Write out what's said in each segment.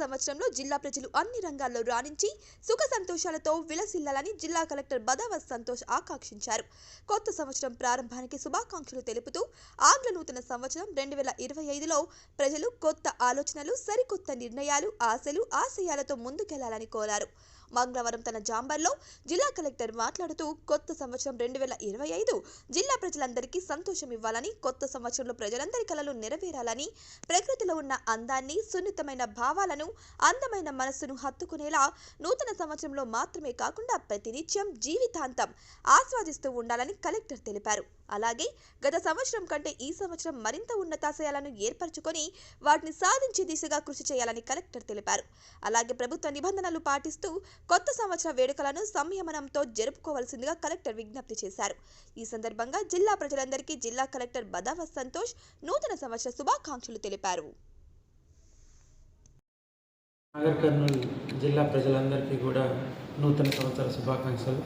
సంవత్సరంలో జిల్లా ప్రజలు అన్ని రంగాల్లో రాణించి సుఖ సంతోషాలతో విలసిల్లాలని జిల్లా కలెక్టర్ బదావస్ సంతోష్ ఆకాంక్షించారు. కొత్త సంవత్సరం ప్రారంభానికి శుభాకాంక్షలు తెలుపుతూ ఆంగ్ల నూతన సంవత్సరం రెండు వేల ఇరవై ఐదులో ప్రజలు కొత్త ఆలోచనలు సరికొత్త నిర్ణయాలు ఆశలు ఆశయాలతో ముందుకెళ్ళాలని కోరారు. మంగళవారం తన జాంబర్లో జిల్లా కలెక్టర్ మాట్లాడుతూ కొత్త సంవత్సరం రెండు వేల ఇరవై ఐదు జిల్లా ప్రజలందరికీ సంతోషం ఇవ్వాలని కొత్త సంవత్సరంలో ప్రజలందరి కలలు నెరవేరాలని ప్రకృతిలో ఉన్న అందాన్ని సున్నితమైన భావాలను అందమైన మనస్సును హత్తుకునేలా నూతన సంవత్సరంలో మాత్రమే కాకుండా ప్రతినిత్యం జీవితాంతం ఆస్వాదిస్తూ ఉండాలని కలెక్టర్ తెలిపారు. అలాగే గత సంవత్సరం కంటే ఈ సంవత్సరం మరింత ఉన్నతాశయాలను ఏర్పరచుకొని వాటిని సాధించే దిశగా కృషి చేయాలని కలెక్టర్ తెలిపారు. అలాగే ప్రభుత్వ నిబంధనలు పాటిస్తూ కొత్త సంవత్సర వేడుకలను సంయమనంతో జరుపుకోవాల్సిందిగా కలెక్టర్ విజ్ఞప్తి చేశారు. ఈ సందర్భంగా జిల్లా ప్రజలందరికీ జిల్లా కలెక్టర్ బదావ సంతోష్ నూతన సంవత్సర శుభాకాంక్షలు తెలిపారు. నాగర్ కర్నూలు జిల్లా ప్రజలందరికీ కూడా నూతన సంవత్సర శుభాకాంక్షలు.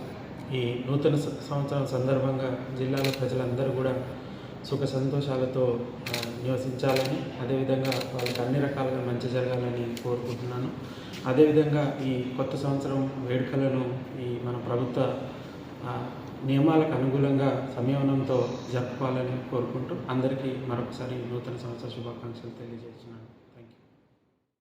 ఈ నూతన సంవత్సరం సందర్భంగా జిల్లాలో ప్రజలందరూ కూడా సుఖ సంతోషాలతో నివసించాలని అదేవిధంగా వాళ్ళకి అన్ని రకాలుగా మంచి జరగాలని కోరుకుంటున్నాను. అదేవిధంగా ఈ కొత్త సంవత్సరం వేడుకలను ఈ మన ప్రభుత్వ నియమాలకు అనుగుణంగా సంయమనంతో జరుపుకోవాలని కోరుకుంటూ అందరికీ మరొకసారి నూతన సంవత్సర శుభాకాంక్షలు తెలియజేస్తున్నాను.